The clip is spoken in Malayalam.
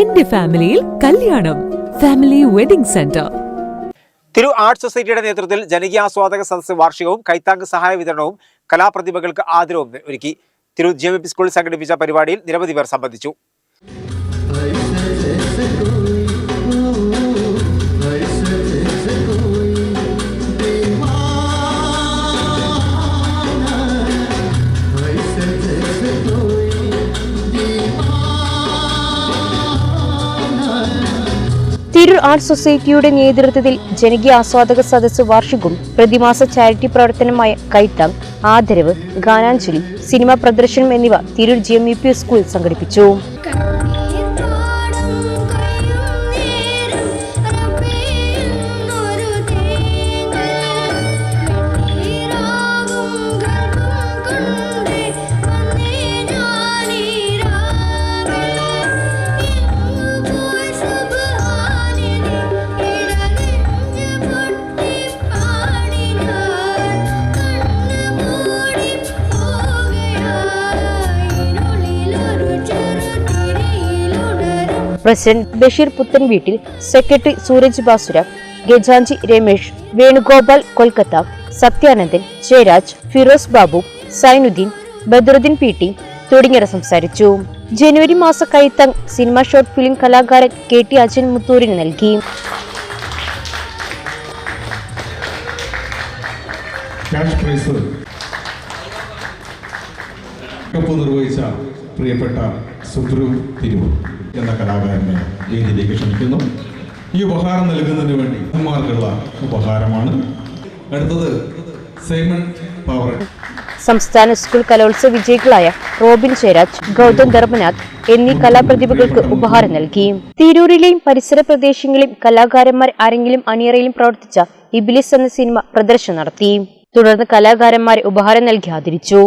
എന്റെ ഫാമിലിയിൽ കല്യാണം. Family wedding centre. Tiru arts സൊസൈറ്റിയുടെ നേതൃത്വത്തിൽ ജനകീയാസ്വാദക സദസ്സ് വാർഷികവും കൈത്താങ്ക് സഹായ വിതരണവും കലാപ്രതിഭകൾക്ക് ആദരവും ഒരുക്കി. തിരു ജി എം സ്കൂളിൽ സംഘടിപ്പിച്ച പരിപാടിയിൽ നിരവധി പേർ സംബന്ധിച്ചു. ആർട്സ് സൊസൈറ്റിയുടെ നേതൃത്വത്തിൽ ജനകീയ ആസ്വാദക സദസ്സ് വാർഷികവും പ്രതിമാസ ചാരിറ്റി പ്രവർത്തനമായ കൈത്താങ് ആദരവ് ഗാനാഞ്ജലി സിനിമാ പ്രദർശനം എന്നിവ Tirur G M U P സംഘടിപ്പിച്ചു. പ്രസിഡന്റ് ബഷീർ പുത്തൻ വീട്ടിൽ സെക്രട്ടറി സൂരജ് ബാസുര ഗജാഞ്ചി രമേഷ് വേണുഗോപാൽ കൊൽക്കത്ത സത്യാനന്ദൻ ജയരാജ് ഫിറോസ് ബാബു സൈനുദ്ദീൻ ബദറുദ്ദീൻ പി ടി തുടങ്ങിയവർ സംസാരിച്ചു. ജനുവരി മാസ കൈത്തങ് സിനിമ ഷോർട്ട് ഫിലിം കലാകാരൻ കെ ടി അജയൻ മുത്തൂരിന് നൽകി. നിർവഹിച്ച പ്രിയപ്പെട്ട സുദ്രു തിരുവൂർ എന്ന കലാകാരനെ വേദിയിലേക്ക് ക്ഷണിക്കുന്നു. ഈ ഉപഹാരം നൽകുന്നതിന് വേണ്ടി അമ്മമാർക്കുള്ള ഉപഹാരമാണ്. അടുത്തത് സൈമൺ പവർ സംസ്ഥാന സ്കൂൾ കലോത്സവ വിജയികളായ റോബിൻ ജയരാജ് ഗൗതം ധർമ്മനാഥ് എന്നീ കലാപ്രതിഭകൾക്ക് ഉപഹാരം നൽകി. തിരൂരിലെയും പരിസര പ്രദേശങ്ങളിലെയും കലാകാരന്മാർ ആരെങ്കിലും അണിയറയിലും പ്രവർത്തിച്ച ഇബിലിസ് എന്ന സിനിമ പ്രദർശനം നടത്തി. തുടർന്ന് കലാകാരന്മാരെ ഉപഹാരം നൽകി ആദരിച്ചു.